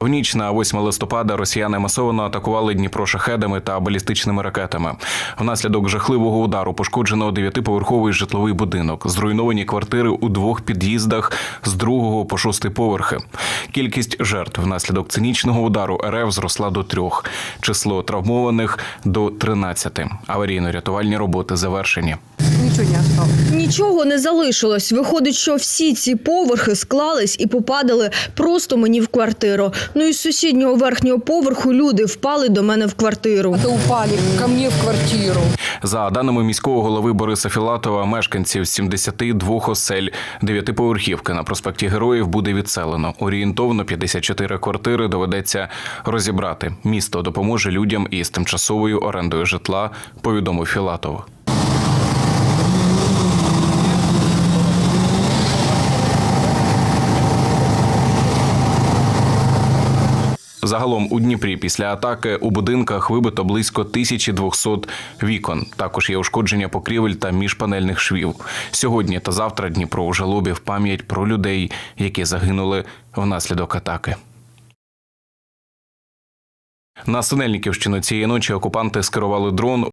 В ніч на 8 листопада росіяни масово атакували Дніпро шахедами та балістичними ракетами. Внаслідок жахливого удару пошкоджено дев'ятиповерховий житловий будинок, зруйновані квартири у двох під'їздах з другого по шостий поверхи. Кількість жертв внаслідок цинічного удару РФ зросла до трьох. Число травмованих до 13. Аварійно-рятувальні роботи завершені. Ничего не осталось. Нічого не залишилось. Виходить, що всі ці поверхи склались і попадали просто мені в квартиру. Ну і з сусіднього верхнього поверху люди впали до мене в квартиру. Это упали ко мне в квартиру. За даними міського голови Бориса Філатова, мешканців 72 осель дев'ятиповерхівки на проспекті Героїв буде відселено. Орієнтовно 54 квартири доведеться розібрати. Місто допоможе людям із тимчасовою орендою житла. Повідомив Філатов. Загалом у Дніпрі після атаки у будинках вибито близько 1200 вікон. Також є ушкодження покрівель та міжпанельних швів. Сьогодні та завтра Дніпро у жалобі в пам'ять про людей, які загинули внаслідок атаки. На Синельниківщину цієї ночі окупанти скерували дрон